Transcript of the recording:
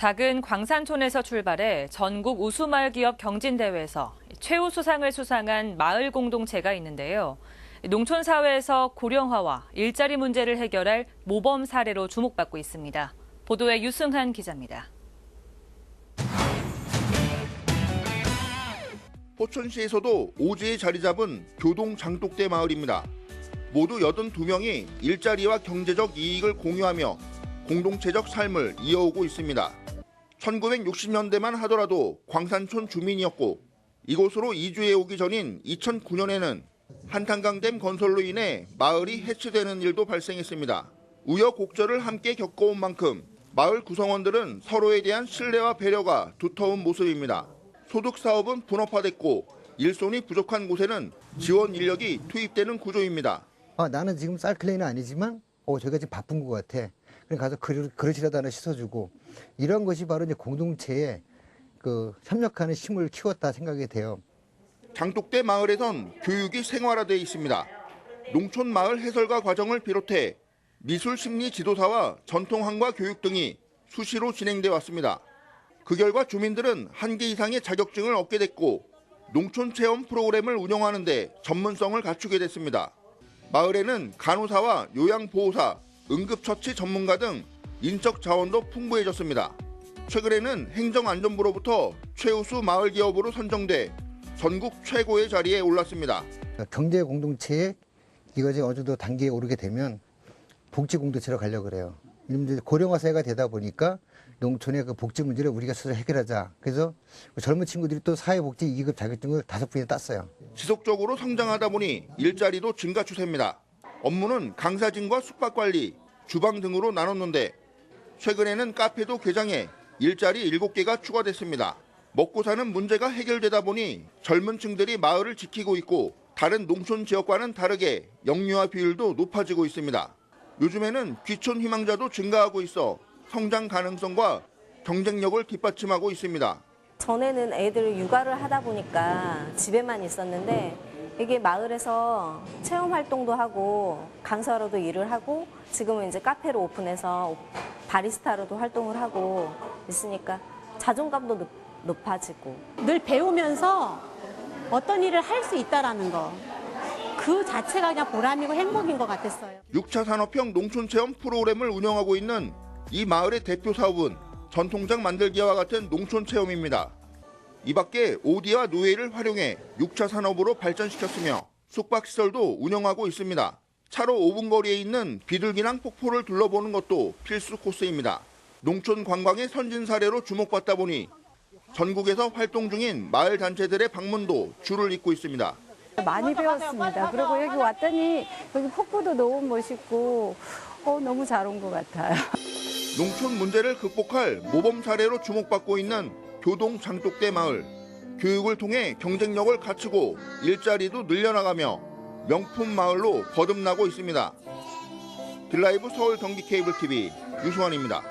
작은 광산촌에서 출발해 전국 우수마을 기업 경진대회에서 최우 수상을 수상한 마을 공동체가 있는데요. 농촌 사회에서 고령화와 일자리 문제를 해결할 모범 사례로 주목받고 있습니다. 보도에 유승한 기자입니다. 포천시에서도 오지에 자리 잡은 교동 장독대 마을입니다. 모두 82명이 일자리와 경제적 이익을 공유하며 공동체적 삶을 이어오고 있습니다. 1960년대만 하더라도 광산촌 주민이었고 이곳으로 이주해 오기 전인 2009년에는 한탄강댐 건설로 인해 마을이 해체되는 일도 발생했습니다. 우여곡절을 함께 겪어온 만큼 마을 구성원들은 서로에 대한 신뢰와 배려가 두터운 모습입니다. 소득 사업은 분업화됐고 일손이 부족한 곳에는 지원 인력이 투입되는 구조입니다. 아, 나는 지금 쌀클레이는 아니지만 어, 저희가 지금 바쁜 것 같아. 그래 가서 그릇, 그릇이라도 하나 씻어주고 이런 것이 바로 이제 공동체에 그 협력하는 힘을 키웠다 생각이 돼요. 장독대 마을에선 교육이 생활화돼 있습니다. 농촌 마을 해설가 과정을 비롯해 미술 심리 지도사와 전통 한과 교육 등이 수시로 진행돼 왔습니다. 그 결과 주민들은 한 개 이상의 자격증을 얻게 됐고 농촌 체험 프로그램을 운영하는 데 전문성을 갖추게 됐습니다. 마을에는 간호사와 요양보호사, 응급처치 전문가 등 인적 자원도 풍부해졌습니다. 최근에는 행정안전부로부터 최우수 마을 기업으로 선정돼 전국 최고의 자리에 올랐습니다. 그러니까 경제 공동체에 이것이 어느 정도 단계에 오르게 되면 복지 공동체로 가려고 그래요. 이제 고령화 사회가 되다 보니까 농촌의 그 복지 문제를 우리가 스스로 해결하자. 그래서 젊은 친구들이 또 사회복지 2급 자격증을 다섯 분이나 땄어요. 지속적으로 성장하다 보니 일자리도 증가 추세입니다. 업무는 강사진과 숙박관리, 주방 등으로 나눴는데 최근에는 카페도 개장해 일자리 7개가 추가됐습니다. 먹고 사는 문제가 해결되다 보니 젊은 층들이 마을을 지키고 있고 다른 농촌 지역과는 다르게 영유아 비율도 높아지고 있습니다. 요즘에는 귀촌 희망자도 증가하고 있어 성장 가능성과 경쟁력을 뒷받침하고 있습니다. 전에는 애들 육아를 하다 보니까 집에만 있었는데 이게 마을에서 체험 활동도 하고 강사로도 일을 하고 지금은 이제 카페를 오픈해서 바리스타로도 활동을 하고 있으니까 자존감도 높, 높아지고 늘 배우면서 어떤 일을 할 수 있다라는 거. 그 자체가 그냥 보람이고 행복인 것 같았어요. 6차 산업형 농촌 체험 프로그램을 운영하고 있는 이 마을의 대표 사업은 전통장 만들기와 같은 농촌 체험입니다. 이 밖에 오디와 노예를 활용해 6차 산업으로 발전시켰으며 숙박시설도 운영하고 있습니다. 차로 5분 거리에 있는 비둘기낭 폭포를 둘러보는 것도 필수 코스입니다. 농촌 관광의 선진 사례로 주목받다 보니 전국에서 활동 중인 마을 단체들의 방문도 줄을 잇고 있습니다. 많이 배웠습니다. 그리고 여기 왔더니 여기 폭포도 너무 멋있고 어, 너무 잘 온 것 같아요. 농촌 문제를 극복할 모범 사례로 주목받고 있는 교동 장독대 마을. 교육을 통해 경쟁력을 갖추고 일자리도 늘려나가며 명품 마을로 거듭나고 있습니다. 딜라이브 서울 경기 케이블 TV 유수환입니다.